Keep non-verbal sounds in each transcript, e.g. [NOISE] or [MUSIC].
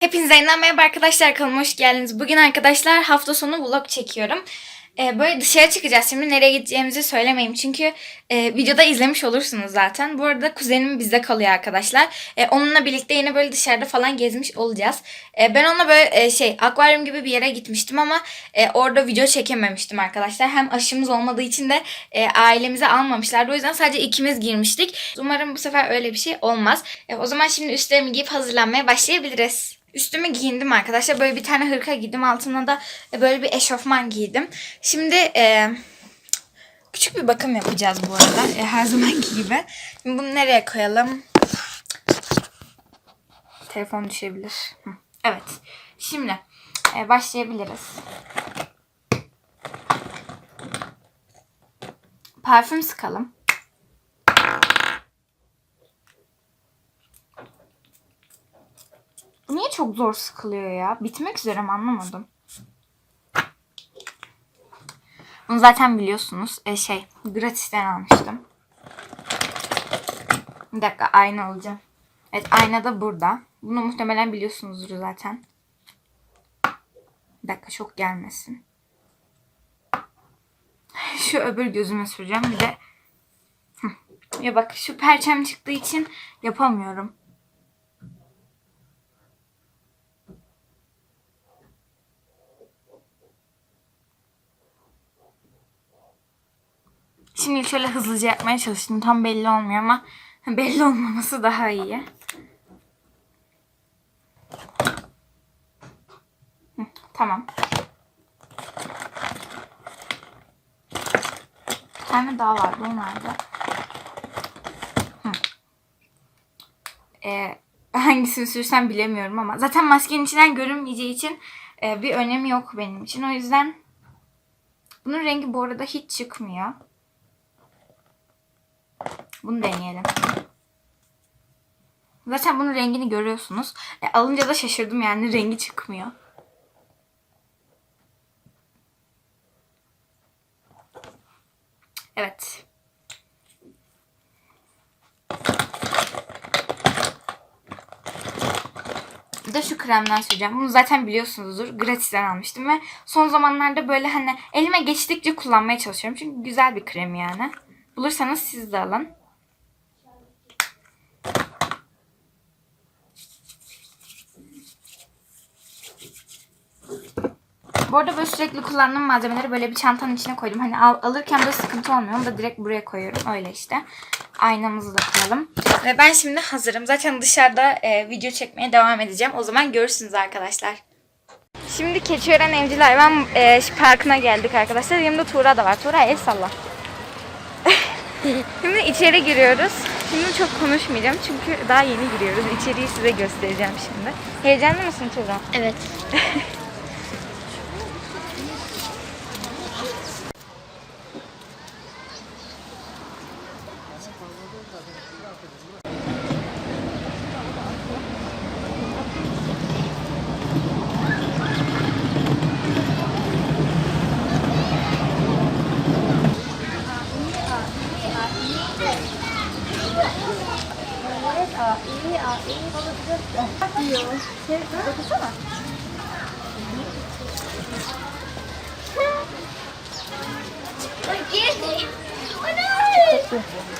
Hepinize yeniden merhaba arkadaşlar kanalıma hoş geldiniz. Bugün arkadaşlar hafta sonu vlog çekiyorum. Ee, böyle dışarı çıkacağız şimdi nereye gideceğimizi söylemeyeyim çünkü e, videoda izlemiş olursunuz zaten. Bu arada kuzenim bizde kalıyor arkadaşlar. E, onunla birlikte yine böyle dışarıda falan gezmiş olacağız. E, ben onunla böyle e, şey akvaryum gibi bir yere gitmiştim ama e, orada video çekememiştim arkadaşlar. Hem aşımız olmadığı için de e, ailemize almamışlardı. O yüzden sadece ikimiz girmiştik. Umarım bu sefer öyle bir şey olmaz. E, o zaman şimdi üstlerimi giyip hazırlanmaya başlayabiliriz. Üstümü giyindim arkadaşlar. Böyle bir tane hırka giydim. Altına da e, böyle bir eşofman giydim. Şimdi e, küçük bir bakım yapacağız bu arada. E, her [LAUGHS] zamanki gibi. Şimdi bunu nereye koyalım? Telefon düşebilir. Evet. Şimdi e, başlayabiliriz. Parfüm sıkalım. Niye çok zor sıkılıyor ya? Bitmek üzere mi anlamadım. Bunu zaten biliyorsunuz. E şey, gratisten almıştım. Bir dakika ayna alacağım. Evet ayna da burada. Bunu muhtemelen biliyorsunuzdur zaten. Bir dakika çok gelmesin. [LAUGHS] Şu öbür gözüme süreceğim. Bir de ya bak şu perçem çıktığı için yapamıyorum. Şimdi şöyle hızlıca yapmaya çalıştım. Tam belli olmuyor ama [LAUGHS] belli olmaması daha iyi. Tamam. Bir tane daha vardı. O nerede? Ee, [LAUGHS] hangisini sürsem bilemiyorum ama zaten maskenin içinden görünmeyeceği için e, bir önemi yok benim için. O yüzden bunun rengi bu arada hiç çıkmıyor. Bunu deneyelim. Zaten bunun rengini görüyorsunuz. E, alınca da şaşırdım yani [LAUGHS] rengi çıkmıyor. Evet. Bir de şu kremden süreceğim. Bunu zaten biliyorsunuzdur. Gratis'ten almıştım ve son zamanlarda böyle hani elime geçtikçe kullanmaya çalışıyorum. Çünkü güzel bir krem yani. Bulursanız siz de alın. Bu arada böyle sürekli kullandığım malzemeleri böyle bir çantanın içine koydum. Hani al, alırken de sıkıntı olmuyor. Onu da direkt buraya koyuyorum. Öyle işte. Aynamızı da koyalım. Ve ben şimdi hazırım. Zaten dışarıda e, video çekmeye devam edeceğim. O zaman görürsünüz arkadaşlar. Şimdi Keçiören Evcil Hayvan e, Parkı'na geldik arkadaşlar. Yanımda Tuğra da var. Tuğra el salla. [LAUGHS] Şimdi içeri giriyoruz. Şimdi çok konuşmayacağım çünkü daha yeni giriyoruz. İçeriği size göstereceğim şimdi. Heyecanlı mısın Tuğra? Evet. [LAUGHS]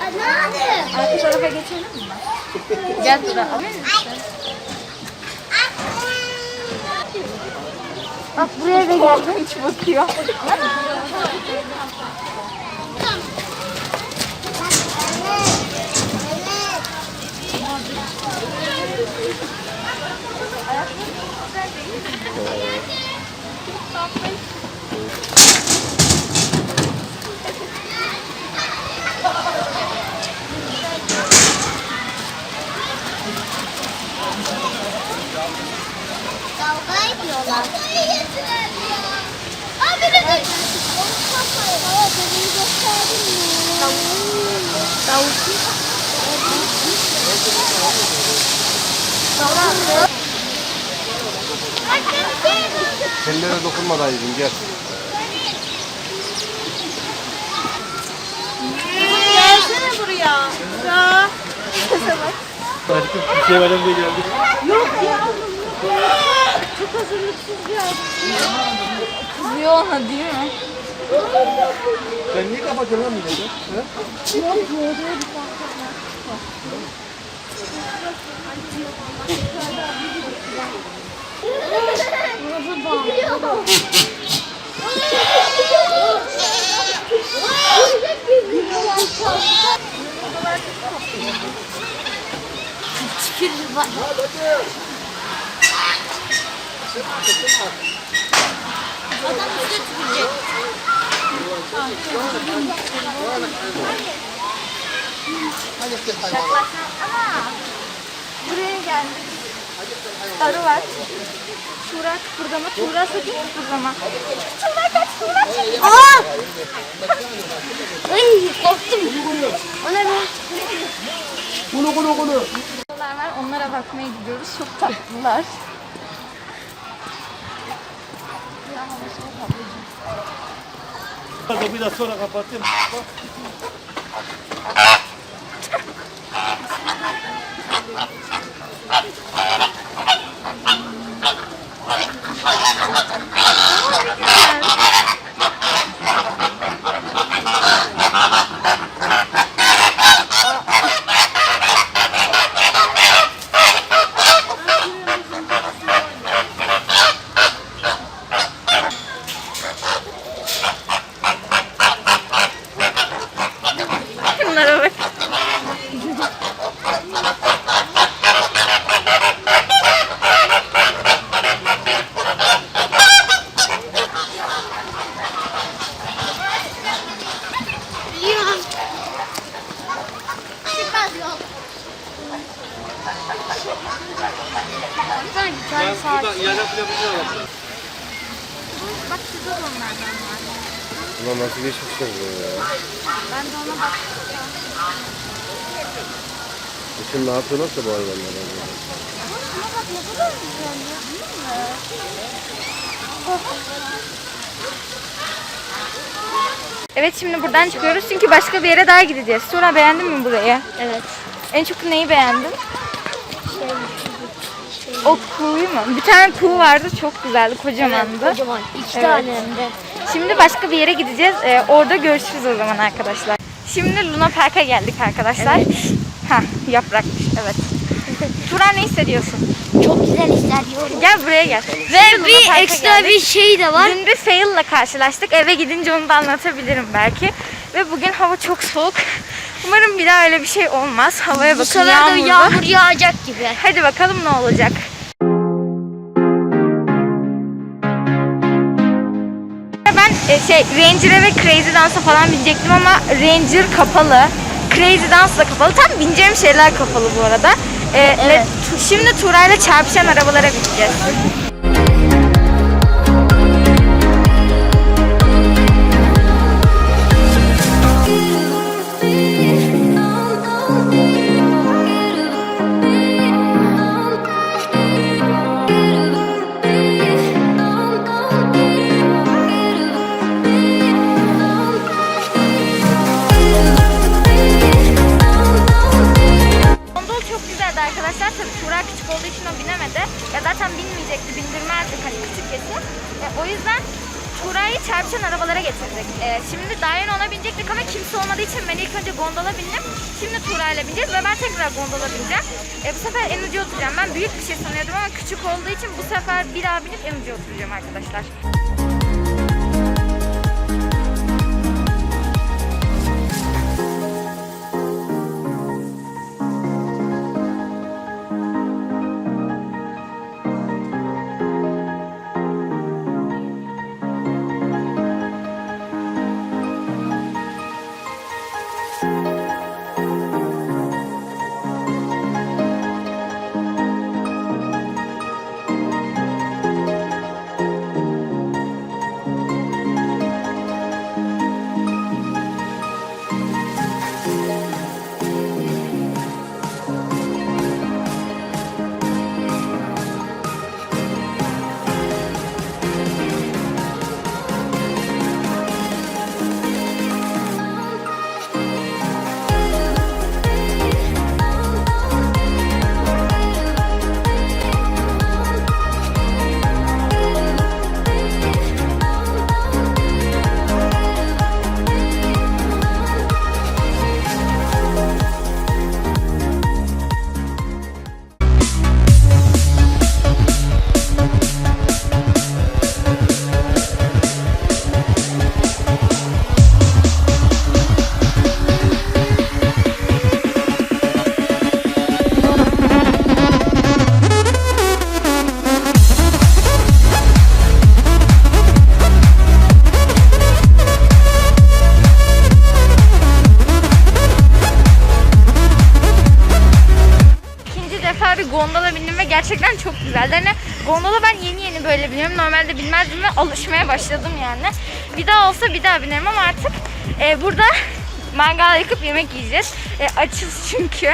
Anneanne. Arka tarafa geçelim mi? Gel Tuğra. Alır mısın? Bak buraya da geldim. Hiç bakıyor. Kavga ediyorlar. Abi de Baba bebeği gösterdin mi? Tavuk. Kellere dokunma dayıcım gel. Gelsene buraya. Ya. Artık bir şey var diye geldik. Yok ya. Çok hazırlıksız geldim. Kızıyor ona değil mi? Sen niye kapatıyorsun lan milleti? He? Tükürür bak. Adam üstüne tükürecek. Buraya geldik. Arı var. Tuğra kıpırdama. Tuğra sakın kıpırdama. Tuğra kaç Tuğra çekil. Aa! Ay korktum. O ne be? Kulu kulu kulu. Onlara bakmaya gidiyoruz. Çok tatlılar. Kapıyı da sonra kapatayım. Bunlara Baksana tane saat. Burada iade yapacağım. Bak şurada da onlardan var. Ulan nasıl geçmişler bu ya? Ben de ona bak. Şimdi ne yapıyorlar ki bu hayvanlar? Şuna bak ne kadar güzel ya. Değil mi? Evet şimdi buradan çıkıyoruz çünkü başka bir yere daha gideceğiz. Sonra beğendin mi burayı? Evet. En çok neyi beğendin? O kuğuyu mu? Bir tane kuğu vardı çok güzeldi kocamandı. Kocaman. İki Evet. tane hem de. Şimdi başka bir yere gideceğiz. Ee, orada görüşürüz o zaman arkadaşlar. Şimdi Luna Park'a geldik arkadaşlar. Ha yaprakmış evet. [LAUGHS] Turan ne hissediyorsun? Çok güzel hissediyorum. Gel buraya gel. Ve Luna bir ekstra geldik. bir şey de var. Dün bir fail'la karşılaştık. Eve gidince onu da anlatabilirim belki. Ve bugün hava çok soğuk. Umarım bir daha öyle bir şey olmaz. Havaya Bu bakın sefer de yağmurlu. yağmur yağacak gibi. [LAUGHS] Hadi bakalım ne olacak. Ben e, şey Ranger'a ve Crazy Dance'a falan binecektim ama Ranger kapalı. Crazy Dance da kapalı. Tam bineceğim şeyler kapalı bu arada. E, Evet. tu- Şimdi Turay'la çarpışan arabalara bineceğiz. Ya zaten binmeyecekti, bindirmezdik hani küçük yaşı. E, o yüzden Tuğra'yı çarpışan arabalara getirdik. E, şimdi daha yeni ona binecektik ama kimse olmadığı için ben ilk önce gondola bindim. Şimdi Tuğra ile bineceğiz ve ben tekrar gondola bineceğim. E, bu sefer en ucu oturacağım. Ben büyük bir şey sanıyordum ama küçük olduğu için bu sefer bir daha binip en ucu oturacağım arkadaşlar. Ve alışmaya başladım yani. Bir daha olsa bir daha binerim ama artık e, burada mangal yakıp yemek yiyeceğiz. E, açız çünkü.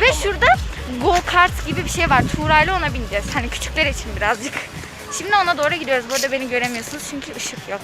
Ve şurada go kart gibi bir şey var. Tuğra'yla ona bineceğiz. Hani küçükler için birazcık. Şimdi ona doğru gidiyoruz. Burada beni göremiyorsunuz çünkü ışık yok.